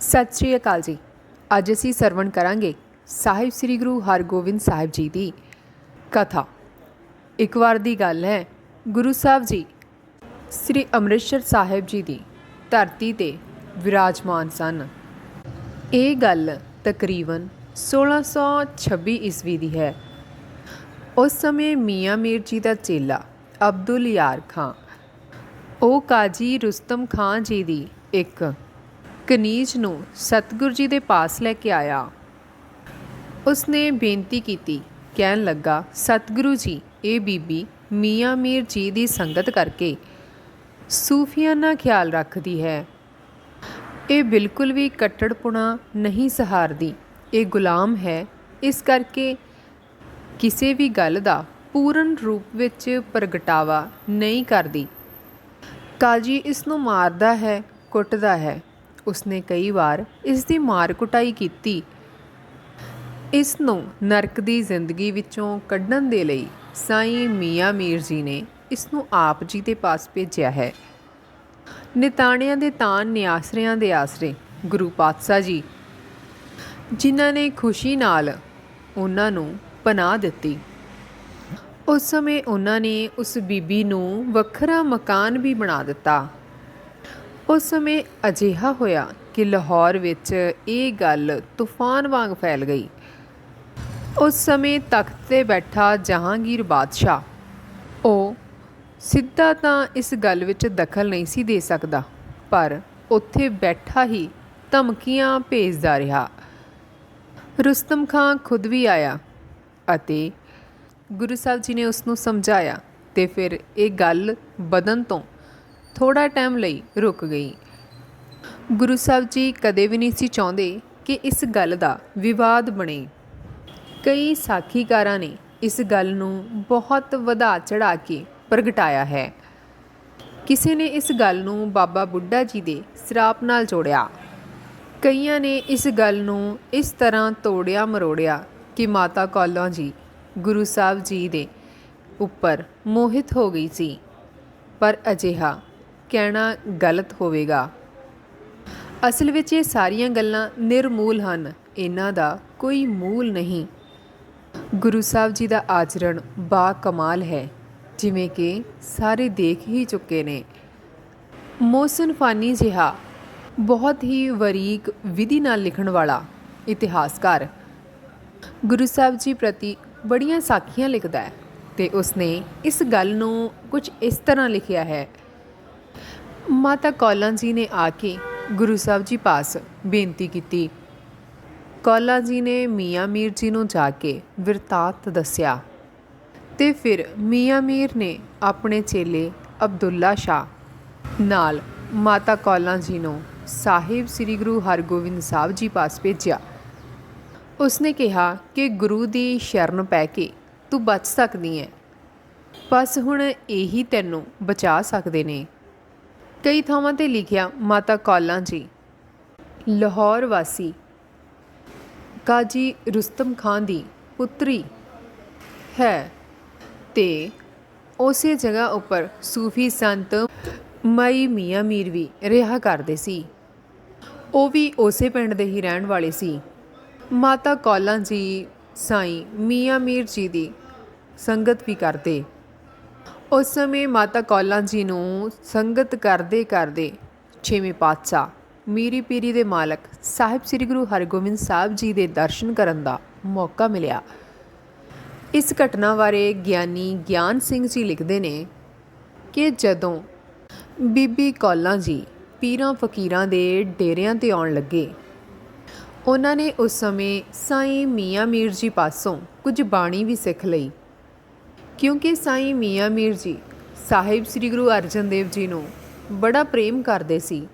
ਸਤਿ ਸ਼੍ਰੀ ਅਕਾਲ ਜੀ। ਅੱਜ ਅਸੀਂ ਸਰਵਣ ਕਰਾਂਗੇ ਸਾਹਿਬ ਸ੍ਰੀ ਗੁਰੂ ਹਰਗੋਬਿੰਦ ਸਾਹਿਬ ਜੀ ਦੀ ਕਥਾ। ਇੱਕ ਵਾਰ ਦੀ ਗੱਲ ਹੈ, ਗੁਰੂ ਸਾਹਿਬ ਜੀ, ਸ੍ਰੀ ਅੰਮ੍ਰਿਤਸਰ ਸਾਹਿਬ ਜੀ ਦੀ ਧਰਤੀ ਤੇ ਵਿਰਾਜਮਾਨ ਸਨ। ਇਹ ਗੱਲ ਤਕਰੀਬਨ 1626 ਈਸਵੀ ਦੀ ਹੈ। ਉਸ ਸਮੇਂ ਮੀਆਂ ਮੀਰ ਜੀ ਦਾ ਚੇਲਾ ਅਬਦੁਲ ਯਾਰ ਖਾਂ, ਉਹ ਕਾਜੀ ਰੁਸਤਮ ਖਾਂ ਜੀ ਦੀ ਇੱਕ ਕਨੀਜ ਨੂੰ ਸਤਿਗੁਰ ਜੀ ਦੇ ਪਾਸ ਲੈ ਕੇ ਆਇਆ। ਉਸਨੇ ਬੇਨਤੀ ਕੀਤੀ, ਕਹਿਣ ਲੱਗਾ, ਸਤਿਗੁਰੂ ਜੀ ਇਹ ਬੀਬੀ, ਮੀਆਂ ਮੀਰ ਜੀ ਦੀ ਸੰਗਤ ਕਰਕੇ ਸੂਫੀਆਨਾ ਖਿਆਲ ਰੱਖਦੀ ਹੈ। ਇਹ ਬਿਲਕੁਲ ਵੀ ਕੱਟੜਪੁਣਾ ਨਹੀਂ ਸਹਾਰਦੀ। ਇਹ ਗੁਲਾਮ ਹੈ। ਇਸ ਕਰਕੇ ਕਿਸੇ ਵੀ ਗੱਲ ਦਾ ਪੂਰਨ ਰੂਪ ਵਿੱਚ ਪ੍ਰਗਟਾਵਾ ਨਹੀਂ ਕਰਦੀ। ਕਾਜੀ ਇਸ ਨੂੰ ਮਾਰਦਾ ਹੈ, ਕੁੱਟਦਾ ਹੈ। ਉਸਨੇ ਕਈ ਵਾਰ ਇਸ ਦੀ ਮਾਰ ਕੁਟਾਈ ਕੀਤੀ। ਇਸ ਨੂੰ ਨਰਕ ਦੀ ਜ਼ਿੰਦਗੀ ਵਿੱਚੋਂ ਕੱਢਣ ਦੇ ਲਈ ਸਾਈਂ ਮੀਆਂ ਮੀਰ ਜੀ ਨੇ ਇਸ ਨੂੰ ਆਪ ਜੀ ਦੇ ਪਾਸ ਭੇਜਿਆ ਹੈ। ਨਿਤਾਣਿਆਂ ਦੇ ਤਾਨ ਨਿਆਸਰਿਆਂ ਦੇ ਆਸਰੇ ਗੁਰੂ ਪਾਤਸ਼ਾਹ ਜੀ, ਜਿਨ੍ਹਾਂ ਨੇ ਖੁਸ਼ੀ ਨਾਲ ਉਹਨਾਂ ਨੂੰ ਪਨਾਹ ਦਿੱਤੀ। ਉਸ ਸਮੇਂ ਉਹਨਾਂ ਨੇ ਉਸ ਬੀਬੀ ਨੂੰ ਵੱਖਰਾ ਮਕਾਨ ਵੀ ਬਣਾ ਦਿੱਤਾ। ਉਸ ਸਮੇਂ ਅਜਿਹਾ ਹੋਇਆ ਕਿ ਲਾਹੌਰ ਵਿੱਚ ਇਹ ਗੱਲ ਤੂਫਾਨ ਵਾਂਗ ਫੈਲ ਗਈ। ਉਸ ਸਮੇਂ ਤਖਤ ਤੇ ਬੈਠਾ ਜਹਾਂਗੀਰ ਬਾਦਸ਼ਾਹ। ਉਹ ਸਿੱਧਾ ਤਾਂ ਇਸ ਗੱਲ ਵਿੱਚ ਦਖਲ ਨਹੀਂ ਸੀ ਦੇ ਸਕਦਾ, ਪਰ ਉੱਥੇ ਬੈਠਾ ਹੀ ਧਮਕੀਆਂ ਭੇਜਦਾ ਰਿਹਾ। ਰੁਸਤਮ ਖਾਂ ਖੁਦ ਵੀ ਆਇਆ ਅਤੇ ਗੁਰੂ ਸਾਹਿਬ ਜੀ ਨੇ ਉਸ ਨੂੰ ਸਮਝਾਇਆ ਤੇ ਫਿਰ ਇਹ ਗੱਲ ਬਦਨ ਤੋਂ ਥੋੜਾ ਟਾਈਮ ਲਈ ਰੁਕ ਗਈ। ਗੁਰੂ ਸਾਹਿਬ ਜੀ ਕਦੇ ਵੀ ਨਹੀਂ ਸੀ ਚਾਹੁੰਦੇ ਕਿ ਇਸ ਗੱਲ ਦਾ ਵਿਵਾਦ ਬਣੇ। ਕਈ ਸਾਖੀਕਾਰਾਂ ਨੇ ਇਸ ਗੱਲ ਨੂੰ ਬਹੁਤ ਵਧਾ ਚੜਾ ਕੇ ਪ੍ਰਗਟਾਇਆ ਹੈ। ਕਿਸੇ ਨੇ ਇਸ ਗੱਲ ਨੂੰ ਬਾਬਾ ਬੁੱਢਾ ਜੀ ਦੇ ਸਰਾਪ ਨਾਲ ਜੋੜਿਆ। ਕਈਆਂ ਨੇ ਇਸ ਗੱਲ ਨੂੰ ਇਸ ਤਰ੍ਹਾਂ ਤੋੜਿਆ ਮਰੋੜਿਆ ਕਿ ਮਾਤਾ ਕੌਲਾਂ ਜੀ ਗੁਰੂ ਸਾਹਿਬ ਜੀ ਦੇ ਉੱਪਰ ਮੋਹਿਤ ਹੋ ਗਈ ਸੀ। ਪਰ ਅਜਿਹਾ ਕਹਿਣਾ ਗਲਤ ਹੋਵੇਗਾ। ਅਸਲ ਵਿੱਚ ਇਹ ਸਾਰੀਆਂ ਗੱਲਾਂ ਨਿਰਮੂਲ ਹਨ। ਇਹਨਾਂ ਦਾ ਕੋਈ ਮੂਲ ਨਹੀਂ। ਗੁਰੂ ਸਾਹਿਬ ਜੀ ਦਾ ਆਚਰਣ ਬਾ ਕਮਾਲ ਹੈ, ਜਿਵੇਂ ਕਿ ਸਾਰੇ ਦੇਖ ਹੀ ਚੁੱਕੇ ਨੇ। ਮੋਹਸਨ ਫਾਨੀ ਜਿਹਾ, ਬਹੁਤ ਹੀ ਵਰੀਕ ਵਿਧੀ ਨਾਲ ਲਿਖਣ ਵਾਲਾ ਇਤਿਹਾਸਕਾਰ। ਗੁਰੂ ਸਾਹਿਬ ਜੀ ਪ੍ਰਤੀ ਬੜੀਆਂ ਸਾਖੀਆਂ ਲਿਖਦਾ ਹੈ ਤੇ ਉਸਨੇ ਇਸ ਗੱਲ ਨੂੰ ਕੁਝ ਇਸ ਤਰ੍ਹਾਂ ਲਿਖਿਆ ਹੈ ਮਾਤਾ ਕੌਲਾਂ ਜੀ ਨੇ ਆ ਕੇ ਗੁਰੂ ਸਾਹਿਬ ਜੀ ਪਾਸ ਬੇਨਤੀ ਕੀਤੀ। ਕੌਲਾਂ ਜੀ ਨੇ ਮੀਆਂ ਮੀਰ ਜੀ ਨੂੰ ਜਾ ਕੇ ਵਿਰਤਾਂਤ ਦੱਸਿਆ ਤੇ ਫਿਰ ਮੀਆਂ ਮੀਰ ਨੇ ਆਪਣੇ ਚੇਲੇ ਅਬਦੁੱਲਾ ਸ਼ਾਹ ਨਾਲ ਮਾਤਾ ਕੌਲਾਂ ਜੀ ਨੂੰ ਸਾਹਿਬ ਸ੍ਰੀ ਗੁਰੂ ਹਰਗੋਬਿੰਦ ਸਾਹਿਬ ਜੀ ਪਾਸ ਭੇਜਿਆ। ਉਸਨੇ ਕਿਹਾ ਕਿ ਗੁਰੂ ਦੀ ਸ਼ਰਨ ਪੈ ਕੇ ਤੂੰ ਬਚ ਸਕਦੀ ਹੈ, ਬਸ ਹੁਣ ਇਹੀ ਤੈਨੂੰ ਬਚਾ ਸਕਦੇ ਨੇ। ਕਈ ਥਾਵਾਂ ਤੇ ਲਿਖਿਆ, ਮਾਤਾ ਕੌਲਾਂ ਜੀ। ਲਾਹੌਰ ਵਾਸੀ, ਕਾਜੀ ਰੁਸਤਮ ਖਾਨ ਦੀ ਪੁੱਤਰੀ ਹੈ ਤੇ ਉਸੇ ਜਗ੍ਹਾ ਉੱਪਰ ਸੂਫੀ ਸੰਤ ਮਈ ਮੀਆਂ ਮੀਰ ਵੀ ਰਿਹਾ ਕਰਦੇ ਸੀ। ਉਹ ਵੀ ਉਸੇ ਪਿੰਡ ਦੇ ਹੀ ਰਹਿਣ ਵਾਲੇ ਸੀ। ਮਾਤਾ ਕੌਲਾਂ ਜੀ ਸਾਈਂ ਮੀਆਂ ਮੀਰ ਜੀ ਦੀ ਸੰਗਤ ਵੀ ਕਰਦੇ। ਉਸ ਸਮੇਂ ਮਾਤਾ ਕੌਲਾਂ ਜੀ ਨੂੰ ਸੰਗਤ ਕਰਦੇ ਕਰਦੇ ਛੇਵੇਂ ਪਾਤਸ਼ਾਹ ਮੀਰੀ ਪੀਰੀ ਦੇ ਮਾਲਕ ਸਾਹਿਬ ਸ੍ਰੀ ਗੁਰੂ ਹਰਗੋਬਿੰਦ ਸਾਹਿਬ ਜੀ ਦੇ ਦਰਸ਼ਨ ਕਰਨ ਦਾ ਮੌਕਾ ਮਿਲਿਆ। ਇਸ ਘਟਨਾ ਬਾਰੇ ਗਿਆਨੀ ਗਿਆਨ ਸਿੰਘ ਜੀ ਲਿਖਦੇ ਨੇ ਕਿ ਜਦੋਂ ਬੀਬੀ ਕੌਲਾਂ ਜੀ ਪੀਰਾਂ ਫਕੀਰਾਂ ਦੇ ਡੇਰਿਆਂ ਤੇ ਆਉਣ ਲੱਗੇ, ਉਹਨਾਂ ਨੇ ਉਸ ਸਮੇਂ ਸਾਈਂ ਮੀਆਂ ਮੀਰ ਜੀ ਪਾਸੋਂ ਕੁਝ ਬਾਣੀ ਵੀ ਸਿੱਖ ਲਈ। ਕਿਉਂਕਿ ਸਾਈਂ ਮੀਆਂ ਮੀਰ ਜੀ ਸਾਹਿਬ ਸ੍ਰੀ ਗੁਰੂ ਅਰਜਨ ਦੇਵ ਜੀ ਨੂੰ ਬੜਾ ਪ੍ਰੇਮ ਕਰਦੇ ਸੀ।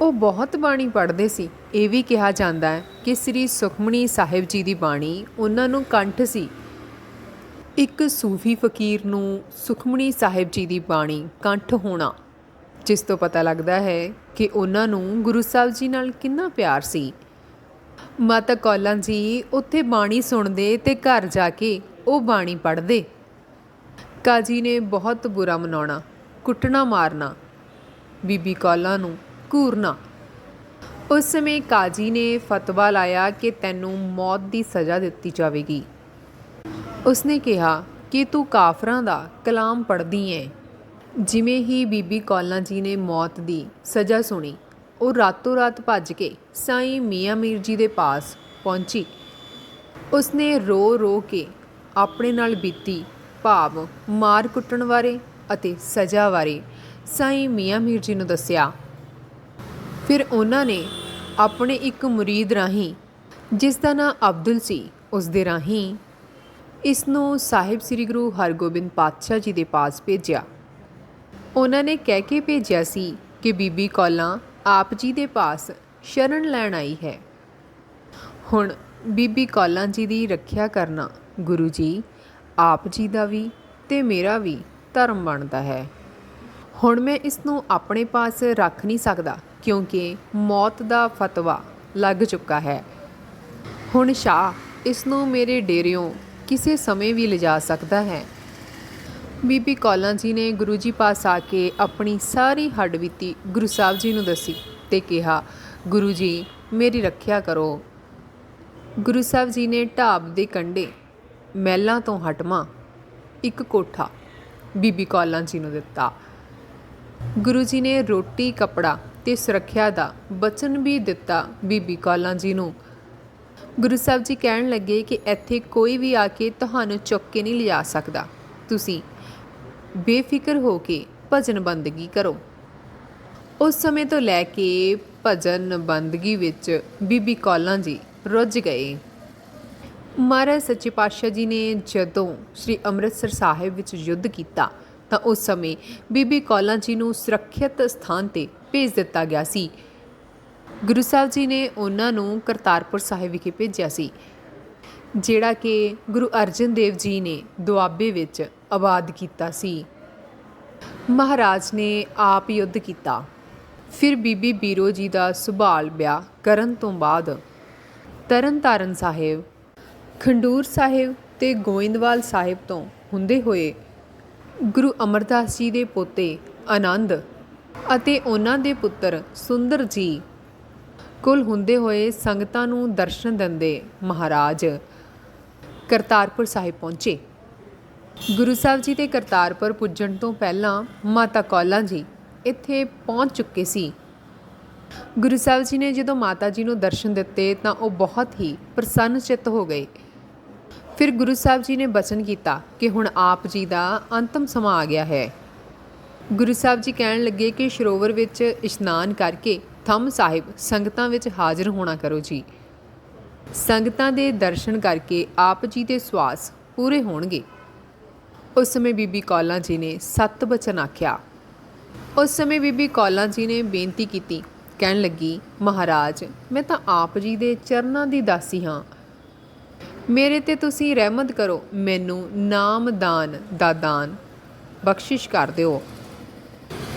ਉਹ ਬਹੁਤ ਬਾਣੀ ਪੜ੍ਹਦੇ ਸੀ। ਇਹ ਵੀ ਕਿਹਾ ਜਾਂਦਾ ਹੈ ਕਿ ਸ੍ਰੀ ਸੁਖਮਣੀ ਸਾਹਿਬ ਜੀ ਦੀ ਬਾਣੀ ਉਹਨਾਂ ਨੂੰ ਕੰਠ ਸੀ। ਇੱਕ ਸੂਫੀ ਫਕੀਰ ਨੂੰ ਸੁਖਮਣੀ ਸਾਹਿਬ ਜੀ ਦੀ ਬਾਣੀ ਕੰਠ ਹੋਣਾ, ਜਿਸ ਤੋਂ ਪਤਾ ਲੱਗਦਾ ਹੈ ਕਿ ਉਹਨਾਂ ਨੂੰ ਗੁਰੂ ਸਾਹਿਬ ਜੀ ਨਾਲ ਕਿੰਨਾ ਪਿਆਰ ਸੀ। ਮਾਤਾ ਕੌਲਾਂ ਜੀ ਉੱਥੇ ਬਾਣੀ ਸੁਣਦੇ ਤੇ ਘਰ ਜਾ ਕੇ ਉਹ ਬਾਣੀ ਪੜ੍ਹਦੇ। ਕਾਜੀ ਨੇ ਬਹੁਤ ਬੁਰਾ ਮਨਾਉਣਾ, ਕੁੱਟਣਾ ਮਾਰਨਾ, ਬੀਬੀ ਕੌਲਾਂ ਨੂੰ ਘੂਰਨਾ ਉਸ ਸਮੇਂ ਕਾਜੀ ਨੇ ਫਤਵਾ ਲਾਇਆ ਕਿ ਤੈਨੂੰ ਮੌਤ ਦੀ ਸਜ਼ਾ ਦਿੱਤੀ ਜਾਵੇਗੀ। ਉਸਨੇ ਕਿਹਾ ਕਿ ਤੂੰ ਕਾਫਰਾਂ ਦਾ ਕਲਾਮ ਪੜ੍ਹਦੀ ਏ। ਜਿਵੇਂ ਹੀ ਬੀਬੀ ਕੌਲਾਂ ਜੀ ਨੇ ਮੌਤ ਦੀ ਸਜ਼ਾ ਸੁਣੀ, ਉਹ ਰਾਤੋਂ ਰਾਤ ਭੱਜ ਕੇ ਸਾਈਂ ਮੀਆਂ ਮੀਰ ਜੀ ਦੇ ਪਾਸ ਪਹੁੰਚੀ। ਉਸਨੇ ਰੋ ਰੋ ਕੇ ਆਪਣੇ ਨਾਲ ਬੀਤੀ ਭਾਵ ਮਾਰ ਕੁੱਟਣ ਬਾਰੇ ਅਤੇ ਸਜ਼ਾ ਬਾਰੇ, ਸਾਈਂ ਮੀਆਂ ਮੀਰ ਜੀ ਨੂੰ ਦੱਸਿਆ। ਫਿਰ ਉਹਨਾਂ ਨੇ ਆਪਣੇ ਇੱਕ ਮੁਰੀਦ ਰਾਹੀਂ, ਜਿਸ ਦਾ ਨਾਂ ਅਬਦੁਲ ਸੀ ਉਸ ਦੇ ਰਾਹੀਂ ਇਸ ਨੂੰ ਸਾਹਿਬ ਸ੍ਰੀ ਗੁਰੂ ਹਰਗੋਬਿੰਦ ਪਾਤਸ਼ਾਹ ਜੀ ਦੇ ਪਾਸ ਭੇਜਿਆ। ਉਹਨਾਂ ਨੇ ਕਹਿ ਕੇ ਭੇਜਿਆ ਸੀ ਕਿ, ਬੀਬੀ ਕੌਲਾਂ, ਆਪ ਜੀ ਦੇ ਪਾਸ ਸ਼ਰਨ ਲੈਣ ਆਈ ਹੈ। ਹੁਣ ਬੀਬੀ ਕੌਲਾਂ ਜੀ ਦੀ ਰੱਖਿਆ ਕਰਨਾ, ਗੁਰੂ ਜੀ ਆਪ ਜੀ ਦਾ ਵੀ ਤੇ ਮੇਰਾ ਵੀ ਧਰਮ ਬਣਦਾ ਹੈ। ਹੁਣ ਮੈਂ ਇਸ ਨੂੰ ਆਪਣੇ ਪਾਸ ਰੱਖ ਨਹੀਂ ਸਕਦਾ ਕਿਉਂਕਿ ਮੌਤ ਦਾ ਫਤਵਾ ਲੱਗ ਚੁੱਕਾ ਹੈ। ਹੁਣ ਸ਼ਾਹ ਇਸ ਨੂੰ ਮੇਰੇ ਡੇਰਿਓਂ ਕਿਸੇ ਸਮੇਂ ਵੀ ਲਿਜਾ ਸਕਦਾ ਹੈ। ਬੀਬੀ ਕੌਲਾਂ ਜੀ ਨੇ ਗੁਰੂ ਜੀ ਪਾਸ ਆ ਕੇ ਆਪਣੀ ਸਾਰੀ ਹੱਡਬੀਤੀ ਗੁਰੂ ਸਾਹਿਬ ਜੀ ਨੂੰ ਦੱਸੀ ਤੇ ਕਿਹਾ, ਗੁਰੂ ਜੀ, ਮੇਰੀ ਰੱਖਿਆ ਕਰੋ। ਗੁਰੂ ਸਾਹਿਬ ਜੀ ਨੇ ਢਾਬ ਦੇ ਕੰਢੇ ਮਹਿਲਾਂ ਤੋਂ ਹਟਵਾਂ ਇੱਕ ਕੋਠਾ ਬੀਬੀ ਕੌਲਾਂ ਜੀ ਨੂੰ ਦਿੱਤਾ। ਗੁਰੂ ਜੀ ਨੇ ਰੋਟੀ, ਕਪੜਾ ਤੇ ਸੁਰੱਖਿਆ ਦਾ ਬਚਨ ਵੀ ਦਿੱਤਾ ਬੀਬੀ ਕੌਲਾਂ ਜੀ ਨੂੰ। ਗੁਰੂ ਸਾਹਿਬ ਜੀ ਕਹਿਣ ਲੱਗੇ ਕਿ ਇੱਥੇ ਕੋਈ ਵੀ ਆ ਕੇ ਤੁਹਾਨੂੰ ਚੁੱਕ ਕੇ ਨਹੀਂ ਲਿਜਾ ਸਕਦਾ। ਤੁਸੀਂ ਬੇਫਿਕਰ ਹੋ ਕੇ ਭਜਨ ਬੰਦਗੀ ਕਰੋ। ਉਸ ਸਮੇਂ ਤੋਂ ਲੈ ਕੇ ਭਜਨ ਬੰਦਗੀ ਵਿੱਚ ਬੀਬੀ ਕੌਲਾਂ ਜੀ ਰੁੱਝ ਗਏ। ਮਹਾਰਾਜ ਸੱਚੇ ਪਾਤਸ਼ਾਹ ਜੀ ਨੇ ਜਦੋਂ ਸ੍ਰੀ ਅੰਮ੍ਰਿਤਸਰ ਸਾਹਿਬ ਵਿੱਚ ਯੁੱਧ ਕੀਤਾ, ਤਾਂ ਉਸ ਸਮੇਂ ਬੀਬੀ ਕੌਲਾਂ ਜੀ ਨੂੰ ਸੁਰੱਖਿਅਤ ਸਥਾਨ ਤੇ ਭੇਜ ਦਿੱਤਾ ਗਿਆ ਸੀ। ਗੁਰੂ ਸਾਹਿਬ ਜੀ ਨੇ ਉਹਨਾਂ ਨੂੰ ਕਰਤਾਰਪੁਰ ਸਾਹਿਬ ਵਿਖੇ ਭੇਜਿਆ ਸੀ, ਜਿਹੜਾ ਕਿ ਗੁਰੂ ਅਰਜਨ ਦੇਵ ਜੀ ਨੇ ਦੁਆਬੇ ਵਿੱਚ ਆਬਾਦ ਕੀਤਾ ਸੀ। ਮਹਾਰਾਜ ਨੇ ਆਪ ਯੁੱਧ ਕੀਤਾ। ਫਿਰ ਬੀਬੀ ਬੀਰੋ ਜੀ ਦਾ ਸੁਭਾਲ ਵਿਆਹ ਕਰਨ ਤੋਂ ਬਾਅਦ ਤਰਨਤਾਰਨ ਸਾਹਿਬ ਖੰਡੂਰ ਸਾਹਿਬ ਤੇ ਗੋਇੰਦਵਾਲ ਸਾਹਿਬ ਤੋਂ ਹੁੰਦੇ ਹੋਏ ਗੁਰੂ ਅਮਰਦਾਸ ਜੀ ਦੇ ਪੋਤੇ ਆਨੰਦ ਅਤੇ ਉਹਨਾਂ ਦੇ ਪੁੱਤਰ ਸੁੰਦਰ ਜੀ ਕੋਲ ਹੁੰਦੇ ਹੋਏ ਸੰਗਤਾਂ ਨੂੰ ਦਰਸ਼ਨ ਦਿੰਦੇ ਮਹਾਰਾਜ ਕਰਤਾਰਪੁਰ ਸਾਹਿਬ ਪਹੁੰਚੇ। ਗੁਰੂ ਸਾਹਿਬ ਜੀ ਦੇ ਕਰਤਾਰਪੁਰ ਪੁੱਜਣ ਤੋਂ ਪਹਿਲਾਂ ਮਾਤਾ ਕੌਲਾਂ ਜੀ ਇੱਥੇ ਪਹੁੰਚ ਚੁੱਕੇ ਸੀ। ਗੁਰੂ ਸਾਹਿਬ ਜੀ ਨੇ ਜਦੋਂ ਮਾਤਾ ਜੀ ਨੂੰ ਦਰਸ਼ਨ ਦਿੱਤੇ ਤਾਂ ਉਹ ਬਹੁਤ ਹੀ ਪ੍ਰਸੰਨ ਚਿੱਤ ਹੋ ਗਏ। ਫਿਰ ਗੁਰੂ ਸਾਹਿਬ ਜੀ ਨੇ ਬਚਨ ਕੀਤਾ ਕਿ ਹੁਣ ਆਪ ਜੀ ਦਾ ਅੰਤਮ ਸਮਾਂ ਆ ਗਿਆ ਹੈ। ਗੁਰੂ ਸਾਹਿਬ ਜੀ ਕਹਿਣ ਲੱਗੇ ਕਿ ਸਰੋਵਰ ਵਿੱਚ ਇਸ਼ਨਾਨ ਕਰਕੇ ਥੰਮ ਸਾਹਿਬ ਸੰਗਤਾਂ ਵਿੱਚ ਹਾਜ਼ਰ ਹੋਣਾ ਕਰੋ ਜੀ। ਸੰਗਤਾਂ ਦੇ ਦਰਸ਼ਨ ਕਰਕੇ ਆਪ ਜੀ ਦੇ ਸਵਾਸ ਪੂਰੇ ਹੋਣਗੇ। ਉਸ ਸਮੇਂ ਬੀਬੀ ਕੌਲਾਂ ਜੀ ਨੇ ਸੱਤ ਬਚਨ ਆਖਿਆ। ਉਸ ਸਮੇਂ ਬੀਬੀ ਕੌਲਾਂ ਜੀ ਨੇ ਬੇਨਤੀ ਕੀਤੀ, ਕਹਿਣ ਲੱਗੀ, ਮਹਾਰਾਜ, ਮੈਂ ਤਾਂ ਆਪ ਜੀ ਦੇ ਚਰਨਾਂ ਦੀ ਦਾਸੀ ਹਾਂ। ਮੇਰੇ ਤੇ ਤੁਸੀਂ ਰਹਿਮਤ ਕਰੋ, ਮੈਨੂੰ ਨਾਮ ਦਾਨ ਦਾ ਦਾਨ, ਬਖਸ਼ਿਸ਼ ਕਰ ਦਿਓ।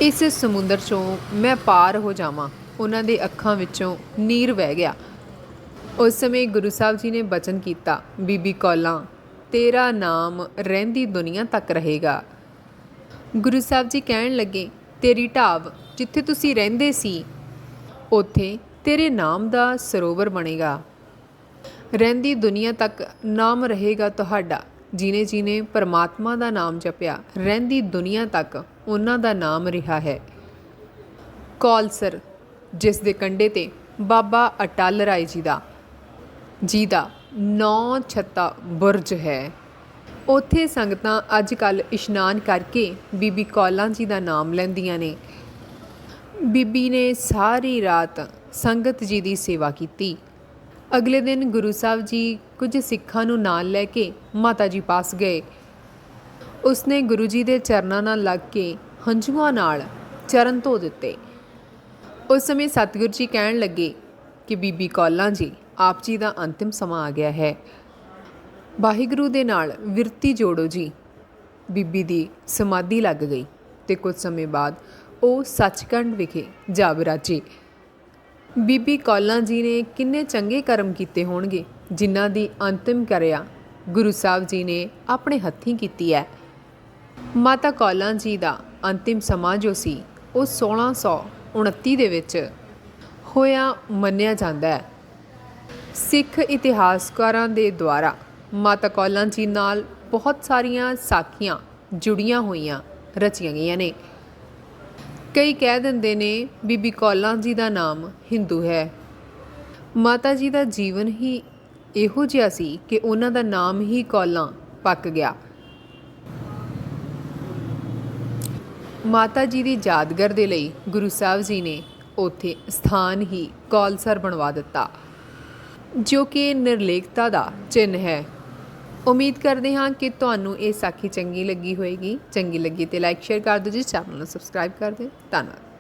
ਇਸ ਸਮੁੰਦਰ ਚੋਂ ਮੈਂ ਪਾਰ ਹੋ ਜਾਵਾਂ, ਉਹਨਾਂ ਦੇ ਅੱਖਾਂ ਵਿੱਚੋਂ ਨੀਰ ਵਹਿ ਗਿਆ। ਉਸ ਸਮੇਂ ਗੁਰੂ ਸਾਹਿਬ ਜੀ ਨੇ ਬਚਨ ਕੀਤਾ, ਬੀਬੀ ਕੌਲਾਂ, ਤੇਰਾ ਨਾਮ ਰਹਿੰਦੀ ਦੁਨੀਆ ਤੱਕ ਰਹੇਗਾ। ਗੁਰੂ ਸਾਹਿਬ ਜੀ ਕਹਿਣ ਲੱਗੇ, ਤੇਰੀ ਢਾਬ ਜਿੱਥੇ ਤੁਸੀਂ ਰਹਿੰਦੇ ਸੀ, ਉੱਥੇ ਤੇਰੇ ਨਾਮ ਦਾ ਸਰੋਵਰ ਬਣੇਗਾ। ਰਹਿੰਦੀ ਦੁਨੀਆ ਤੱਕ ਨਾਮ ਰਹੇਗਾ ਤੁਹਾਡਾ। ਜਿਨੇ ਜਿਨੇ ਪਰਮਾਤਮਾ ਦਾ ਨਾਮ ਜਪਿਆ, ਰਹਿੰਦੀ ਦੁਨੀਆ ਤੱਕ ਉਹਨਾਂ ਦਾ ਨਾਮ ਰਿਹਾ ਹੈ। ਕੌਲਸਰ ਜਿਸ ਦੇ ਕੰਢੇ ਤੇ ਬਾਬਾ ਅਟਲ ਰਾਏ ਜੀ ਦਾ ਜੀ ਦਾ ਨੌ ਛੱਤਾ ਬੁਰਜ ਹੈ। ਉੱਥੇ ਸੰਗਤਾਂ ਅੱਜ ਕੱਲ ਇਸ਼ਨਾਨ ਕਰਕੇ ਬੀਬੀ ਕੌਲਾਂ ਜੀ ਦਾ ਨਾਮ ਲੈਂਦੀਆਂ ਨੇ। ਬੀਬੀ ਨੇ ਸਾਰੀ ਰਾਤ ਸੰਗਤ ਜੀ ਦੀ ਸੇਵਾ ਕੀਤੀ। ਅਗਲੇ ਦਿਨ ਗੁਰੂ ਸਾਹਿਬ ਜੀ ਕੁਝ ਸਿੱਖਾਂ ਨੂੰ ਨਾਲ ਲੈ ਕੇ ਮਾਤਾ ਜੀ ਪਾਸ ਗਏ। ਉਸਨੇ ਗੁਰੂ ਜੀ ਦੇ ਚਰਨਾਂ ਨਾਲ ਲੱਗ ਕੇ ਹੰਝੂਆਂ ਨਾਲ ਚਰਨ ਧੋ ਦਿੱਤੇ। ਉਸ ਸਮੇਂ ਸਤਿਗੁਰੂ ਜੀ ਕਹਿਣ ਲੱਗੇ ਕਿ, ਬੀਬੀ ਕੌਲਾਂ ਜੀ, ਆਪ ਜੀ ਦਾ ਅੰਤਿਮ ਸਮਾਂ ਆ ਗਿਆ ਹੈ। ਵਾਹਿਗੁਰੂ ਦੇ ਨਾਲ ਵਿਰਤੀ ਜੋੜੋ ਜੀ। ਬੀਬੀ ਦੀ ਸਮਾਧੀ ਲੱਗ ਗਈ ਤੇ ਕੁਝ ਸਮੇਂ ਬਾਅਦ ਉਹ ਸੱਚਖੰਡ ਵਿਖੇ ਜਾ ਵਿਰਾਜੇ। ਬੀਬੀ ਕੌਲਾਂ ਜੀ ਨੇ ਕਿੰਨੇ ਚੰਗੇ ਕਰਮ ਕੀਤੇ ਹੋਣਗੇ, ਜਿਨ੍ਹਾਂ ਦੀ ਅੰਤਿਮ ਕਿਰਿਆ ਗੁਰੂ ਸਾਹਿਬ ਜੀ ਨੇ ਆਪਣੇ ਹੱਥੀਂ ਕੀਤੀ ਹੈ। ਮਾਤਾ ਕੌਲਾਂ ਜੀ ਦਾ ਅੰਤਿਮ ਸਮਾਂ ਜੋ ਸੀ, ਉਹ 1629 ਦੇ ਵਿੱਚ ਹੋਇਆ ਮੰਨਿਆ ਜਾਂਦਾ ਹੈ। ਸਿੱਖ ਇਤਿਹਾਸਕਾਰਾਂ ਦੇ ਦੁਆਰਾ ਮਾਤਾ ਕੌਲਾਂ ਜੀ ਨਾਲ ਬਹੁਤ ਸਾਰੀਆਂ ਸਾਖੀਆਂ ਜੁੜੀਆਂ ਹੋਈਆਂ, ਰਚੀਆਂ ਗਈਆਂ ਨੇ। ਕਈ ਕਹਿ ਦਿੰਦੇ ਨੇ ਬੀਬੀ ਕੌਲਾਂ ਜੀ ਦਾ ਨਾਮ ਹਿੰਦੂ ਹੈ। ਮਾਤਾ ਜੀ ਦਾ ਜੀਵਨ ਹੀ ਇਹੋ ਜਿਹਾ ਸੀ ਕਿ ਉਹਨਾਂ ਦਾ ਨਾਮ ਹੀ ਕੌਲਾਂ ਪੱਕ ਗਿਆ। ਮਾਤਾ ਜੀ ਦੀ ਯਾਦਗਾਰ ਦੇ ਲਈ ਗੁਰੂ ਸਾਹਿਬ ਜੀ ਨੇ ਉੱਥੇ ਸਥਾਨ ਹੀ ਕੌਲਸਰ ਬਣਵਾ ਦਿੱਤਾ, ਜੋ ਕਿ ਨਿਰਲੇਖਤਾ ਦਾ ਚਿੰਨ੍ਹ ਹੈ। ਉਮੀਦ ਕਰਦੇ ਹਾਂ ਕਿ ਤੁਹਾਨੂੰ ਇਹ ਸਾਖੀ ਚੰਗੀ ਲੱਗੀ ਹੋਵੇਗੀ ਚੰਗੀ ਲੱਗੀ ਤੇ ਲਾਈਕ ਸ਼ੇਅਰ ਕਰ ਦਿਓ ਜੀ। ਚੈਨਲ ਨੂੰ ਸਬਸਕ੍ਰਾਈਬ ਕਰ ਦਿਓ। ਧੰਨਵਾਦ।